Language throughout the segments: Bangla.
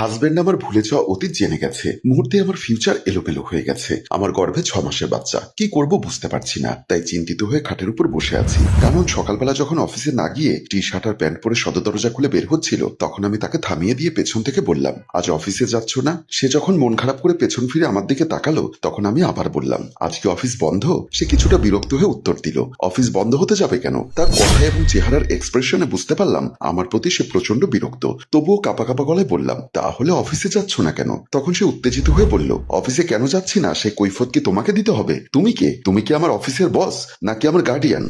হাজবেন্ড আমার ভুলে যাওয়া অতীত জেনে গেছে। মুহূর্তে আমার ফিউচার এলোমেলো হয়ে গেছে। আমার গর্ভে ছ মাসের বাচ্চা। কি করব বুঝতে পারছি না। তাই চিন্তিত হয়ে খাটের উপর বসে আছি। কারণ সকালবেলা যখন অফিসে না গিয়ে টি শার্ট আর প্যান্ট পরে সদর দরজা খুলে বের হচ্ছিল, তখন আমি তাকে থামিয়ে দিয়ে পেছন থেকে বললাম, আজ অফিসে যাচ্ছ না? সে যখন মন খারাপ করে পেছন ফিরে আমার দিকে তাকালো, তখন আমি আবার বললাম আজকে অফিস বন্ধ? সে কিছুটা বিরক্ত হয়ে উত্তর দিল অফিস বন্ধ হতে যাবে কেন? তার কথা এবং চেহারার এক্সপ্রেশনে বুঝতে পারলাম, আমার প্রতি সে প্রচণ্ড বিরক্ত। তবুও কাপা কাপা গলায় বললাম তাহলে অফিসে যাচ্ছ না কেন? তখন সে উত্তেজিত হয়ে বলল, অফিসে কেন যাচ্ছি না? সে কৈফত কি তোমাকে দিতে হবে? তুমি কে? তুমি কি আমার অফিসের বস? নাকি আমার guardian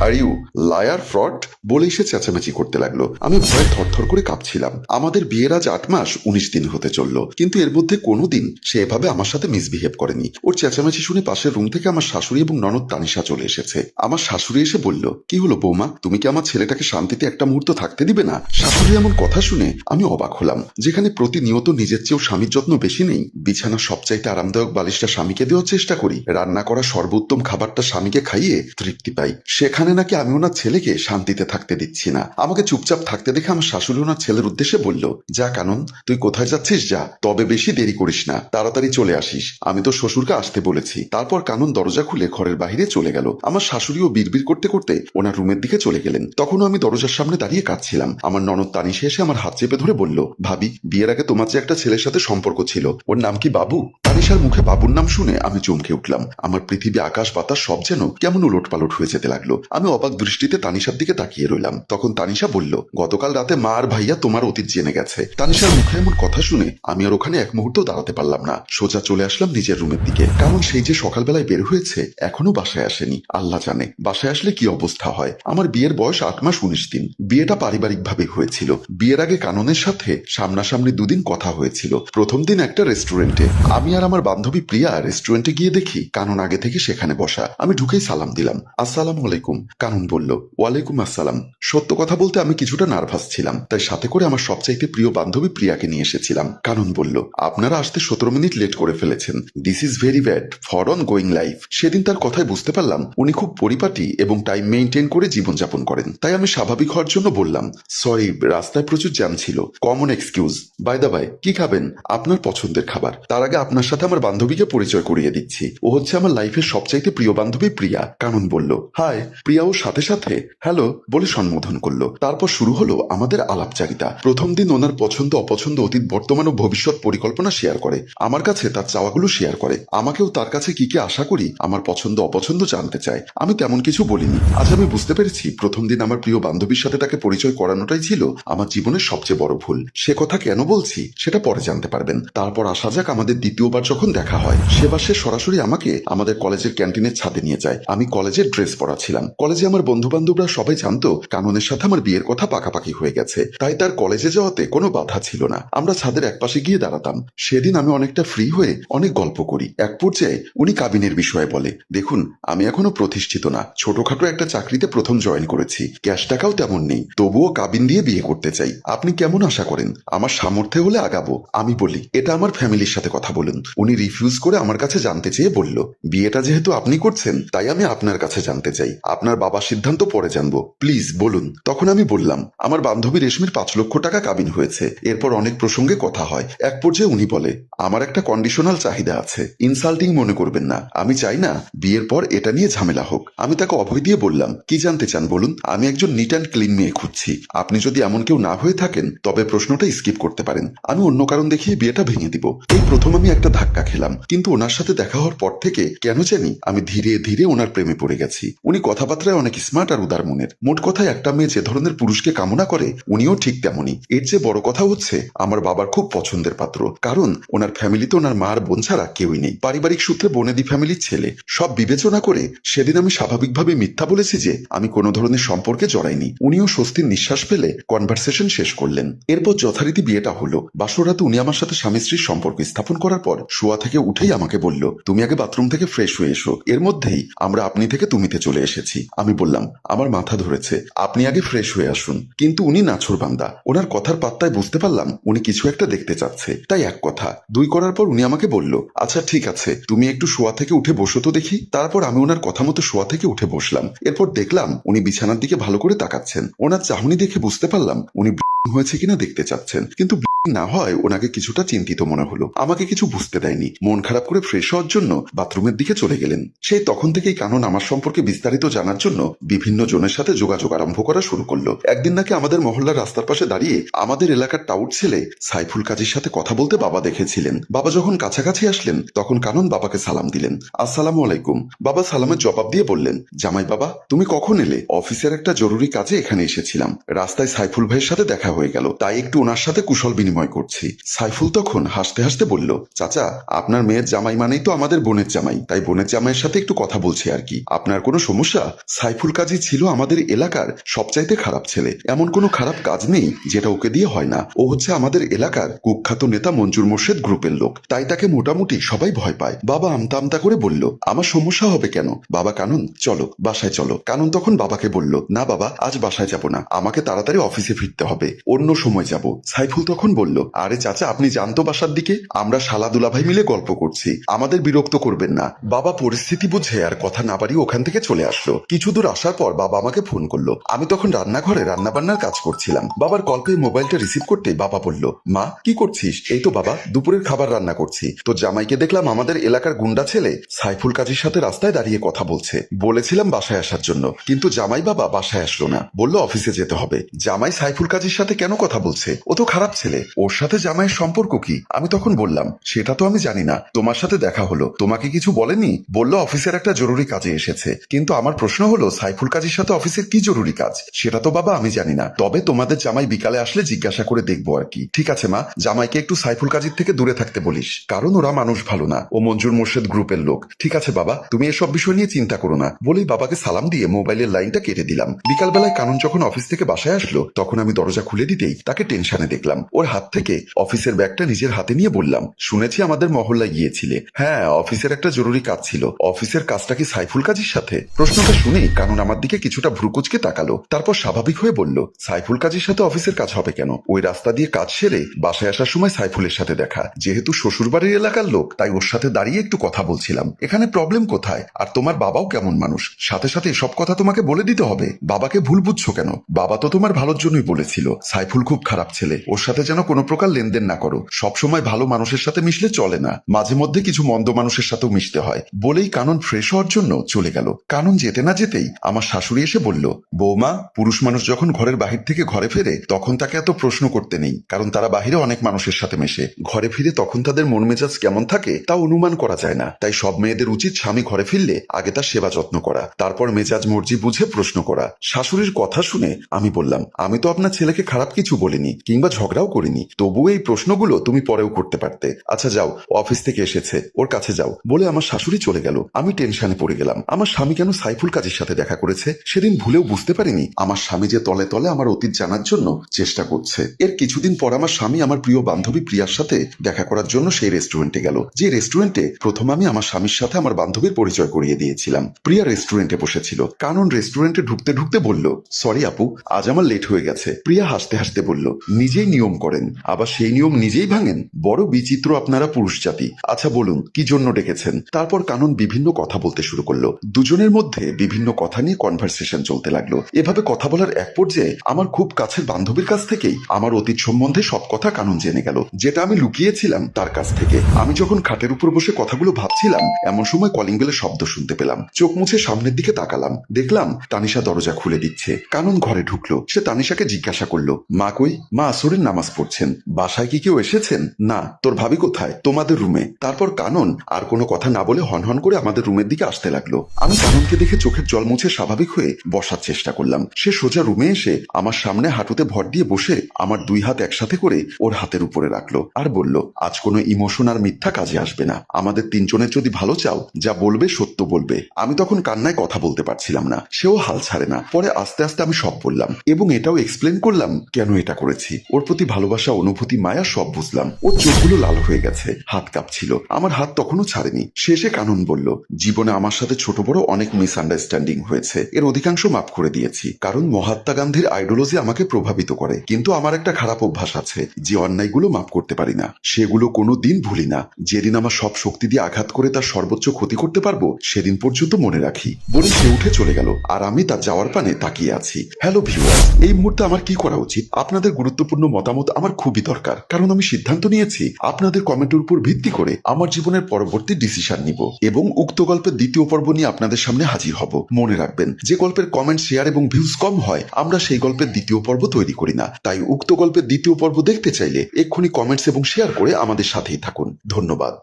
are you liar fraud বলেই সে চেঁচামেচি করতে লাগল। আমি ভয়ে থরথর করে কাঁপছিলাম। আমাদের বিয়ের আজ আট মাস, উনিশ দিন হতে চলল। কিন্তু এর মধ্যে কোনোদিন সে এভাবে আমার সাথে মিসবিহেভ করেনি। ওর চেঁচামেচি শুনে পাশের রুম থেকে আমার শাশুড়ি এবং ননদ তানিশা চলে এসেছে। আমার শাশুড়ি এসে বলল, কি হলো বৌমা? তুমি কি আমার ছেলেটাকে শান্তিতে একটা মুহূর্ত থাকতে দিবে না? শাশুড়ি এমন কথা শুনে আমি অবাক হলাম। যেখানে প্রতিনিয়ত নিজের চেয়েও স্বামীর যত্ন বেশি নেই। বিছানা সবচাইতে আরামদায়ক বালিশটা স্বামীকে দেওয়ার চেষ্টা করি। রান্না করা সর্বোত্তম খাবারটা স্বামীকে খাইয়ে তৃপ্তি পাই। সেখানে নাকি আমি ওনার ছেলেকে শান্তিতে থাকতে দিচ্ছি না। আমাকে চুপচাপ থাকতে দেখে আমার শাশুড়ি ওনার ছেলের উদ্দেশ্যে বলল, যা কানন, তুই কোথায় যাচ্ছিস যা? তবে বেশি দেরি করিস না। তাড়াতাড়ি চলে আসিস। আমি তো শ্বশুরকে আসতে বলেছি। তারপর কানন দরজা খুলে ঘরের বাইরে চলে গেল। আমার শাশুড়িও বিড়বিড় করতে করতে ওনার রুমের দিকে চলে গেলেন। তখনও আমি দরজার সামনে দাঁড়িয়ে কাঁদছিলাম। আমার ননদ তানিশে এসে আমার হাত চেপে ধরে বলল, ভাবি বিয়ের আগে তোমার যে একটা ছেলের সাথে সম্পর্ক ছিল, ওর নাম কি বাবু? তানিশার মুখে বাবুর নাম শুনে আমি চমকে উঠলাম। আমার পৃথিবী, আকাশ, বাতাস সব যেন কেমন উলট পালট হয়ে যেতে লাগল। আমি অবাক দৃষ্টিতে তানিশার দিকে তাকিয়ে রইলাম। তখন তানিশা বলল, গতকাল রাতে মা আর ভাইয়া তোমার অতীত জেনে গেছে। তানিশার মুখে এমন কথা শুনে আমি আর ওখানে এক মুহূর্ত দাঁড়াতে পারলাম না। সোজা চলে আসলাম নিজের রুমের দিকে। কারণ সেই যে সকালবেলায় বের হয়েছে, এখনও বাসায় আসেনি। আল্লাহ জানে, বাসায় আসলে কি অবস্থা হয়। আমার বিয়ের বয়স আট মাস উনিশ দিন। বিয়েটা পারিবারিক ভাবে হয়েছিল। বিয়ের আগে কাননের সাথে সামনাসামনি দুদিন কথা হয়েছিল। প্রথম দিন একটা রেস্টুরেন্টে আমি আর আমার বান্ধবী প্রিয়া রেস্টুরেন্টে গিয়ে দেখি, কানন আগে থেকে সেখানে বসা। আমি ঢুকেই সালাম দিলাম। আসসালাম আলাইকুম। কানন বলল, ওয়ালাইকুম আসসালাম। সত্য কথা বলতে আমি কিছুটা নার্ভাস ছিলাম, তাই সাথে করে আমার সবচাইতে প্রিয় বান্ধবী প্রিয়াকে নিয়ে এসেছিলাম। কানন বলল, আপনারা আসতে সতেরো মিনিট লেট করে ফেলেছেন। This is very bad for on going life সেদিন তার কথায় বুঝতে পারলাম, উনি খুব পরিপাটি এবং টাইম মেনটেন করে জীবনযাপন করেন। তাই আমি স্বাভাবিক হওয়ার জন্য বললাম সরি রাস্তায় প্রচুর জ্যাম ছিল। Common excuse by the bye কি খাবেন? আপনার পছন্দের খাবার। তার আগে আপনার সাথে আমার বান্ধবীকে পরিচয় করিয়ে দিচ্ছি। ও হচ্ছে আমার লাইফের সবচাইতে প্রিয় বান্ধবী প্রিয়া, কানন বলল। হাই প্রিয়া ও সাথে সাথে হ্যালো বলে সম্বোধন করল। তারপর শুরু হলো আমাদের আলাপচারিতা। প্রথম দিন ওনার পছন্দ, অপছন্দ, অতীত, বর্তমান ও ভবিষ্যৎ পরিকল্পনা শেয়ার করে। আমার কাছে তার চাওয়াগুলো শেয়ার করে। আমাকেও তার কাছে কি কি আশা করি, আমার পছন্দ, অপছন্দ জানতে চায়। আমি তেমন কিছু বলিনি। আজ আমি বুঝতে পেরেছি, প্রথম দিন আমার প্রিয় বান্ধবীর সাথে তাকে পরিচয় করানোটাই ছিল আমার জীবনের সবচেয়ে বড় ভুল। সে কথা কেন বলছি? সেটা পরে জানতে পারবেন। তারপর আসা যাক আমাদের দ্বিতীয়বার যখন দেখা হয়। সেবার সে সরাসরি আমাকে আমাদের কলেজের ক্যান্টিনের ছাদে নিয়ে যায়। আমি কলেজের ড্রেস পরা ছিলাম কলেজে আমার বন্ধু বান্ধবরা সবাই জানতো কাননের সাথে আমার বিয়ের কথা পাকাপাকি হয়ে গেছে। তাই তার কলেজে যাওয়াতে কোনো বাধা ছিল না। আমরা ছাদের একপাশে গিয়ে দাঁড়াতাম। সেদিন আমি অনেকটা ফ্রি হয়ে অনেক গল্প করি। এক পর্যায়ে উনি কাবিনের বিষয়ে বলে, দেখুন, আমি এখনও প্রতিষ্ঠিত না। ছোটখাটো একটা চাকরিতে প্রথম জয়েন করেছি। ক্যাশ টাকাও তেমন নেই। তবুও কাবিন দিয়ে বিয়ে করতে চাই। আপনি কেমন আশা করেন? আমার সামর্থ্য হলে আগাবো। আমি বলি, এটা আমার ফ্যামিলির সাথে কথা বলুন। উনি রিফিউজ করে আমার কাছে জানতে চেয়ে বলল, বিয়েটা যেহেতু আপনি করছেন, তাই আমি আপনার কাছে জানতে চাই। আপনার বাবার সিদ্ধান্ত পরে জানব। প্লিজ, বলুন। তখন আমি বললাম, আমার বান্ধবী রেশমির পাঁচ লক্ষ টাকা কাবিন হয়েছে। এরপর অনেক প্রসঙ্গে কথা হয়। এক পর্যায়ে উনি বলে, আমার একটা কন্ডিশনাল চাহিদা আছে। ইনসাল্টিং মনে করবেন না। আমি চাই না, বিয়ের পর এটা নিয়ে ঝামেলা হোক। আমি তাকে অভয় দিয়ে বললাম, কি জানতে চান বলুন? আমি একজন নিট অ্যান্ড ক্লিন মেয়ে খুঁজছি। আপনি যদি এমন কেউ না হয়ে থাকেন, তবে প্রশ্নটা স্কিপ করতে পারেন। আমি অন্য কারণ দেখিয়ে বিয়েটা ভেঙে দিব। এই প্রথম আমি একটা ধাক্কা খেলাম, কিন্তু ওনার সাথে দেখা হওয়ার পর থেকে কেন জানি আমি ধীরে ধীরে ওনার প্রেমে পড়ে গেছি। উনি কথাবার্তায় অনেক স্মার্ট আর উদার মনের। মোট কথায় একটা মেয়ে যে ধরনের পুরুষকে কামনা করে, উনিও ঠিক তেমনই। এর যে বড় কথা হচ্ছে, আমার বাবার খুব পছন্দের পাত্র। কারণ ওনার ফ্যামিলিতে ওনার মার বোন ছাড়া কেউই নেই। পারিবারিক সূত্রে বনেদি ফ্যামিলির ছেলে। সব বিবেচনা করে সেদিন আমি স্বাভাবিকভাবে মিথ্যা বলেছি যে আমি কোনো ধরনের সম্পর্কে জড়াইনি। উনিও স্বস্তির নিঃশ্বাস ফেলে কনভারসেশন শেষ করলেন। এরপর যথারীতি বিয়েটা হলো। বাসরাতে উনি আমার সাথে স্বামী স্ত্রীর সম্পর্ক স্থাপন করার পর শোয়া থেকে উঠেই আমাকে বলল, তুমি আগে বাথরুম থেকে ফ্রেশ হয়ে এসো। এর মধ্যেই আমরা আপনি থেকে তুমিতে চলে এসেছি। আমি বললাম, আমার মাথা ধরেছে। আপনি আগে ফ্রেশ হয়ে আসুন। কিন্তু উনি নাছর বান্দা। ওনার কথার পাত্তায় বুঝতে পারলাম উনি কিছু একটা দেখতে চাচ্ছে। তাই এক কথা, দুই করার পর উনি আমাকে বলল আচ্ছা ঠিক আছে, তুমি একটু শোয়া থেকে উঠে বসো তো দেখি। তারপর আমি ওনার কথা মতো শোয়া থেকে উঠে বসলাম। এরপর দেখলাম উনি বিছানার দিকে ভালো করে তাকাচ্ছেন। ওনার চাহনি দেখে বুঝতে পারলাম উনি হয়েছে কিনা দেখতে চাচ্ছেন। কিন্তু bleeding না হয় ওনাকে কিছুটা চিন্তিত মনে হলো। আমাকে কিছু বুঝতে দেয়নি। মন খারাপ করে ফ্রেশ হওয়ার জন্য বাথরুমের দিকে চলে গেলেন। সেই তখন থেকেই কানন আমার সম্পর্কে বিস্তারিত জানার জন্য বিভিন্ন জনের সাথে যোগাযোগ আরম্ভ করা শুরু করল। একদিন নাকি আমাদের মহল্লার রাস্তার পাশে দাঁড়িয়ে আমাদের এলাকার টাউট ছেলে সাইফুল কাজীর সাথে কথা বলতে বাবা দেখেছিলেন। বাবা যখন কাছাকাছি আসলেন, তখন কানন বাবাকে সালাম দিলেন। আসসালামু আলাইকুম। বাবা সালামের জবাব দিয়ে বললেন, জামাই বাবা, তুমি কখন এলে? অফিসের একটা জরুরি কাজে এখানে এসেছিলাম। রাস্তায় সাইফুল ভাইয়ের সাথে দেখা হয়ে গেল। তাই একটু ওনার সাথে কুশল বিনিময় করছি। সাইফুল তখন হাসতে হাসতে বলল, চাচা, আপনার মেয়ের জামাই মানেই তো আমাদের বোনের জামাই। তাই বোনের জামাইয়ের সাথে একটু কথা বলছি আর কি। আপনার কোনো সমস্যা? সাইফুল কাজী ছিল আমাদের এলাকার সবচাইতে খারাপ ছেলে। এমন কোনো খারাপ কাজ নেই যেটা ওকে দিয়ে হয় না। ও হচ্ছে আমাদের এলাকার কুখ্যাত নেতা মঞ্জুর মোর্শেদ গ্রুপের লোক। তাই তাকে মোটামুটি সবাই ভয় পায়। বাবা আমতা আমতা করে বলল, আমার সমস্যা হবে কেন? বাবা কানন, চলো, বাসায় চলো। কানন তখন বাবাকে বলল, না বাবা, আজ বাসায় যাব না। আমাকে তাড়াতাড়ি অফিসে ফিরতে হবে। অন্য সময় যাব। সাইফুল তখন বলল, আরে চাচা, আপনি জানতো বাসার দিকে? আমরা শালা দুলাভাই মিলে গল্প করছি। আমাদের বিরক্ত করবেন না। বাবা পরিস্থিতি বুঝে আর কথা না বাড়িয়ে ওখান থেকে চলে আসলো। কিছু দূর আসার পর বাবা আমাকে ফোন করল। আমি তখন রান্নাঘরে রান্নাবান্নার কাজ করছিলাম। বাবার কল পেয়ে মোবাইলটা রিসিভ করতে বাবা বলল, মা, কি করছিস? এই তো বাবা, দুপুরের খাবার রান্না করছি। তো জামাইকে দেখলাম আমাদের এলাকার গুন্ডা ছেলে সাইফুল কাজীর সাথে রাস্তায় দাঁড়িয়ে কথা বলছে। বলেছিলাম বাসায় আসার জন্য, কিন্তু জামাই বাবা বাসায় আসলো না। বলল, অফিসে যেতে হবে। জামাই সাইফুল কাজীর সাথে কেন কথা বলছে? ও তো খারাপ ছেলে। ওর সাথে জামাইয়ের সম্পর্ক কি? আমি তখন বললাম, সেটা তো আমি জানি না। তোমার সাথে দেখা হলো। তোমাকে কিছু বলেনি? বলল, অফিসের একটা জরুরি কাজে এসেছে। কিন্তু আমার প্রশ্ন হলো, সাইফুল কাজীর সাথে অফিসের কি জরুরি কাজ? সেটা তো বাবা আমি জানি না। তবে তোমাদের জামাই বিকালে আসলে জিজ্ঞাসা করে দেখব আর কি। ঠিক আছে, মা। জামাইকে একটু সাইফুল কাজীর থেকে দূরে থাকতে বলিস। কারণ ওরা মানুষ ভালো না। ও মঞ্জুর মোর্শেদ গ্রুপের লোক। ঠিক আছে, বাবা। তুমি এসব বিষয় নিয়ে চিন্তা করো না। বলেই বাবাকে সালাম দিয়ে মোবাইলের লাইনটা কেটে দিলাম। বিকালবেলায় কানন যখন অফিস থেকে বাসায় আসলো, তখন আমি দরজা খুলে দিতেই তাকে টেনশনে দেখলাম। ওর হাত থেকে অফিসের ব্যাগটা নিজের হাতে নিয়ে বললাম, শুনেছি আমাদের মহল্লায় গিয়েছিলে। হ্যাঁ অফিসের একটা জরুরি কাজ ছিল। অফিসের কাজটা কি সাইফুল কাজীর সাথে? প্রশ্নটা শুনেই কানন আমার দিকে কিছুটা ভ্রুকুচকে তাকালো, তারপর স্বাভাবিক হয়ে বলল, সাইফুল কাজীর সাথে অফিসের কাজ হবে কেন? ওই রাস্তা দিয়ে কাজ সেরে বাসায় আসার সময় সাইফুলের সাথে দেখা। যেহেতু শ্বশুরবাড়ির এলাকার লোক, তাই ওর সাথে দাঁড়িয়ে একটু কথা বলছিলাম। এখানে প্রবলেম কোথায়? আর তোমার বাবাও কেমন মানুষ? সাথে সাথে সব কথা তোমাকে বলে দিতে হবে। বাবাকে ভুল বুঝছ কেন? বাবা তো তোমার ভালোর জন্যই বলেছিল। সাইফুল খুব খারাপ ছেলে। ওর সাথে যেন কোনো প্রকার লেনদেন না করো। সবসময় ভালো মানুষের সাথে মিশলে চলে না। মাঝে মধ্যে কিছু মন্দ মানুষের সাথেও মিশতে হয়। বলেই কানন ফ্রেশ হওয়ার জন্য চলে গেল। কানন যেতে না যেতেই আমার শাশুড়ি এসে বলল, বৌমা, পুরুষ মানুষ যখন ঘরের বাহির থেকে ঘরে ফেরে, তখন তাকে এত প্রশ্ন করতে নেই। কারণ তারা বাহিরে অনেক মানুষের সাথে মেশে। ঘরে ফিরে তখন তাদের মন মেজাজ কেমন থাকে, তা অনুমান করা যায় না। তাই সব মেয়েদের উচিত স্বামী ঘরে ফিরলে আগে তার সেবা যত্ন করা। তারপর মেজাজ মর্জি বুঝে প্রশ্ন করা। শাশুড়ির কথা শুনে আমি বললাম, আমি তো আপনার ছেলেকে খারাপ কিছু বলিনি, কিংবা ঝগড়াও করিনি। তবু এই প্রশ্নগুলো তুমি পরেও করতে পারতে। আচ্ছা যাও, অফিস থেকে এসেছে, ওর কাছে যাও। বলে আমার শাশুড়ি চলে গেল। আমি টেনশনে পড়ে গেলাম। আমার স্বামী কেন সাইফুল কাজের সাথে দেখা করেছে? সেদিন ভুলেও বুঝতে পারিনি। আমার স্বামী যে তলে তলে আমার অতীত জানার জন্য চেষ্টা করছে। এর কিছুদিন পর আমার স্বামী আমার প্রিয় বান্ধবী প্রিয়ার সাথে দেখা করার জন্য সেই রেস্টুরেন্টে গেল। যে রেস্টুরেন্টে প্রথম আমি আমার স্বামীর সাথে আমার বান্ধবীর পরিচয় করিয়ে দিয়েছিলাম। প্রিয়া রেস্টুরেন্টে বসেছিল। কানন রেস্টুরেন্টে ঢুকতে ঢুকতে বলল, সরি আপু, আজ আমার লেট হয়ে গেছে। প্রিয়া হাসতে হাসতে বলল, নিজেই নিয়ম করেন। আবার সেই নিয়ম নিজেই ভাঙেন। বড় বিচিত্র আপনারা পুরুষ জাতি। আচ্ছা বলুন, কি জন্য ডেকেছেন? তারপর কানন বিভিন্ন কথা বলতে শুরু করল। দুজনের মধ্যে বিভিন্ন কথা নিয়ে কনভারসেশন চলতে লাগল। এভাবে কথা বলার এক পর্যায়ে আমার খুব কাছের বান্ধবীর কাছ থেকেই আমার অতীত সম্বন্ধে সব কথা কানন জেনে গেল। যেটা আমি লুকিয়েছিলাম তার কাছ থেকে। আমি যখন খাটের উপর বসে কথাগুলো ভাবছিলাম, এমন সময় কলিং বেলের শব্দ শুনতে পেলাম। চোখ মুছে সামনের দিকে তাকালাম। দেখলাম, তানিশা দরজা খুলে দিচ্ছে। কানন ঘরে ঢুকলো। সে তানিশাকে জিজ্ঞাসা করল, মা কই? মা আসরের নামাজ পড়ছেন। বাসায় কি কেউ এসেছেন? না। তোর ভাবি কোথায়? তোমাদের রুমে। তারপর কানন, আর কোনো কথা না বলে হনহন করে আমাদের রুমের দিকে আসতে লাগল। আমি কাননকে দেখে চোখের জল মুছে স্বাভাবিক হয়ে বসার চেষ্টা করলাম। সে সোজা রুমে এসে আমার সামনে হাঁটুতে ভর দিয়ে বসে আমার দুই হাত একসাথে করে ওর হাতের উপরে রাখল আর বলল, আজ কোনো ইমোশন আর মিথ্যা কাজে আসবে না। আমাদের তিনজনের যদি ভালো চাও, যা বলবে সত্য বলবে। আমি তখন কান্নায় কথা বলতে পারছিলাম না। সেও হাল ছাড়ে না। পরে আস্তে আস্তে আমি সব বললাম এবং এটাও এক্সপ্লেন করলাম, কেন এটা করেছি? ওর প্রতি ভালোবাসা, অনুভূতি, মায়া সব বুঝলাম। ওর চোখগুলো লাল হয়ে গেছে, হাত কাঁপছিল। আমার হাত তখনও ছাড়েনি। শেষে কানন বলল, জীবনে আমার সাথে ছোট বড় অনেক মিসআন্ডারস্ট্যান্ডিং হয়েছে। এর অধিকাংশ মাফ করে দিয়েছি। কারণ মহাত্মা গান্ধীর আইডিওলজি আমাকে প্রভাবিত করে। কিন্তু আমার একটা খারাপ অভ্যাস আছে, যে অন্যায়গুলো মাফ করতে পারি না। সেগুলো কোনো দিন ভুলি না। যেদিন আমার সব শক্তি দিয়ে আঘাত করে তার সর্বোচ্চ ক্ষতি করতে পারব, সেদিন পর্যন্ত মনে রাখি। বলে সে উঠে চলে গেল। আর আমি তার যাওয়ার পানে তাকিয়ে আছি। হ্যালো ভিউয়ার এই মুহূর্তে আমার কি করা উচিত? আপনাদের গুরুত্বপূর্ণ মতামত মতামত আমার খুবই দরকার, কারণ আমি সিদ্ধান্ত নিয়েছি আপনাদের কমেন্টের উপর ভিত্তি করে আমার জীবনের পরবর্তী ডিসিশন নিব এবং উক্ত গল্পের দ্বিতীয় পর্ব নিয়ে আপনাদের সামনে হাজির হব। মনে রাখবেন, যে গল্পের কমেন্ট শেয়ার এবং ভিউজ কম হয়, আমরা সেই গল্পের দ্বিতীয় পর্ব তৈরি করি না। তাই উক্ত গল্পের দ্বিতীয় পর্ব দেখতে চাইলে এক্ষুনি কমেন্টস এবং শেয়ার করে আমাদের সাথেই থাকুন। ধন্যবাদ।